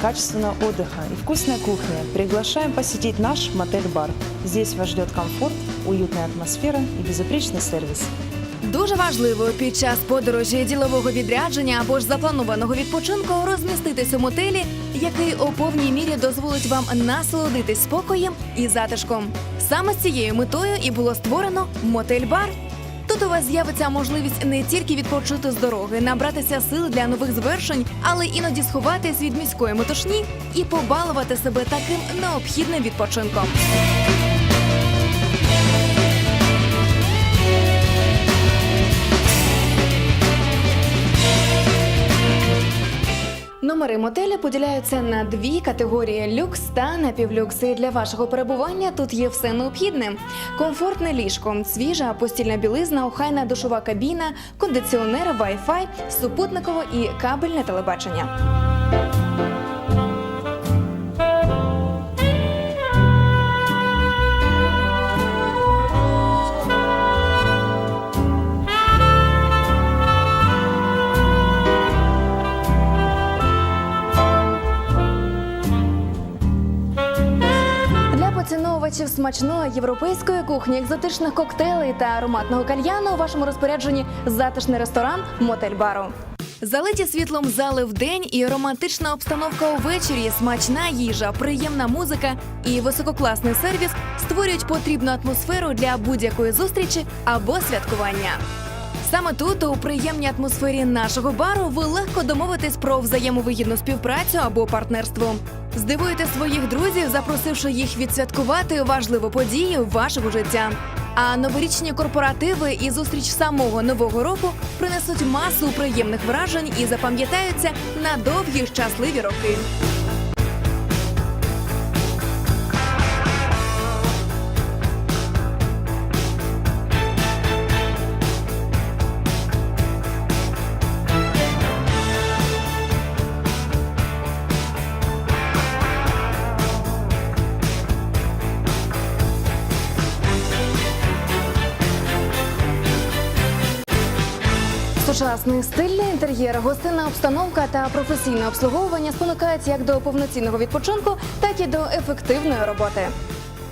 качественного отдыха и вкусной кухни приглашаем посетить наш мотель-бар. Здесь вас ждет комфорт, уютная атмосфера и безупречный сервис. Дуже важливо під час подорожі ділового відрядження або ж запланованого відпочинку розміститись у мотелі, який у повній мірі дозволить вам насолодитись спокоєм і затишком. Саме з цією метою і було створено мотель-бар. Тут у вас з'явиться можливість не тільки відпочити з дороги, набратися сил для нових звершень, але іноді сховатись від міської метушні і побалувати себе таким необхідним відпочинком. Номери мотеля поділяються на дві категорії люкс та напівлюкс. І для вашого перебування тут є все необхідне: комфортне ліжко, свіжа постільна білизна, охайна душова кабіна, кондиціонер, вай-фай, супутникове і кабельне телебачення. Поціновувачів смачної європейської кухні, екзотичних коктейлей та ароматного кальяну у вашому розпорядженні затишний ресторан мотель бару. Залиті світлом зали вдень і романтична обстановка увечері, смачна їжа, приємна музика і висококласний сервіс створюють потрібну атмосферу для будь-якої зустрічі або святкування. Саме тут, у приємній атмосфері нашого бару, ви легко домовитесь про взаємовигідну співпрацю або партнерство. Здивуєте своїх друзів, запросивши їх відсвяткувати важливу подію вашого життя. А новорічні корпоративи і зустріч самого нового року принесуть масу приємних вражень і запам'ятаються на довгі щасливі роки. Сучасний стильний інтер'єр, гостинна обстановка та професійне обслуговування спонукають як до повноцінного відпочинку, так і до ефективної роботи.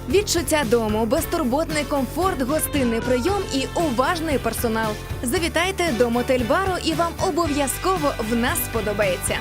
Відчуття дому, безтурботний комфорт, гостинний прийом і уважний персонал. Завітайте до мотель-бару, і вам обов'язково в нас сподобається.